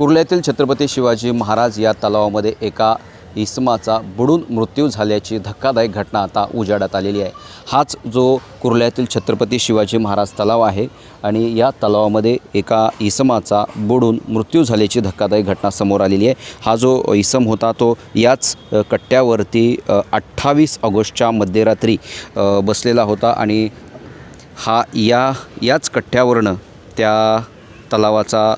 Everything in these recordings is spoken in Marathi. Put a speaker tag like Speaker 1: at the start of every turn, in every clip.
Speaker 1: कुर्ल्यातील छत्रपती शिवाजी महाराज या तलावामध्ये एका इसमाचा बुडून मृत्यू झाल्याची धक्कादायक घटना आता उजाडात आलेली आहे. हाच जो कुर्ल्यातील छत्रपती शिवाजी महाराज तलाव आहे आणि या तलावामध्ये एका इसमाचा बुडून मृत्यू झाल्याची धक्कादायक घटना समोर आलेली आहे. हा जो इसम होता तो याच कट्ट्यावरती अठ्ठावीस ऑगस्टच्या मध्यरात्री बसलेला होता आणि हा या याच कट्ट्यावरनं त्या तलावाचा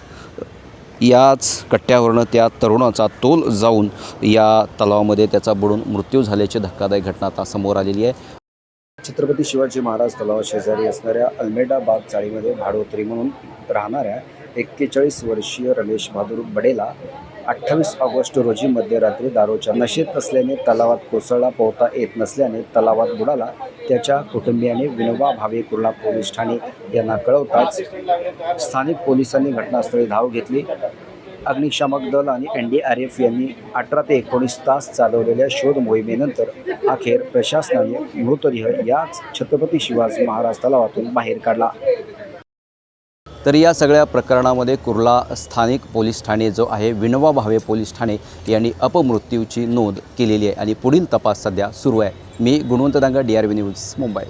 Speaker 1: याच कट्ट्यावरनं त्या तरुणाचा तोल जाऊन या तलावामध्ये त्याचा बुडून मृत्यू झाल्याची धक्कादायक घटना आता समोर आलेली आहे. छत्रपती शिवाजी महाराज तलावा शेजारी असणाऱ्या अल्मेडा बाग चाळीमध्ये भाडोत्री म्हणून राहणाऱ्या एक्केचाळीस वर्षीय रमेश बहादूर बडेला अठ्ठावीस ऑगस्ट रोजी मध्यरात्री दारूच्या नशेत असल्याने तलावात कोसळला पोहता येत नसल्याने तलावात बुडाला. त्याच्या कुटुंबियाने विनोबा भावे कुर्ला पोलीस ठाणे यांना कळवताच स्थानिक पोलिसांनी घटनास्थळी धाव घेतली. अग्निशामक दल आणि एन डी आर एफ यांनी अठरा ते एकोणीस तास चालवलेल्या शोध मोहिमेनंतर अखेर प्रशासनाने मृतदेह याच छत्रपती शिवाजी महाराज तलावातून बाहेर काढला. तर या सगळ्या प्रकरणामध्ये कुर्ला स्थानिक पोलीस ठाणे जो आहे विनोबा भावे पोलीस ठाणे यांनी अपमृत्यूची नोंद केलेली आहे आणि पुढील तपास सध्या सुरू आहे. मी Gunwant Danga D R V news Mumbai.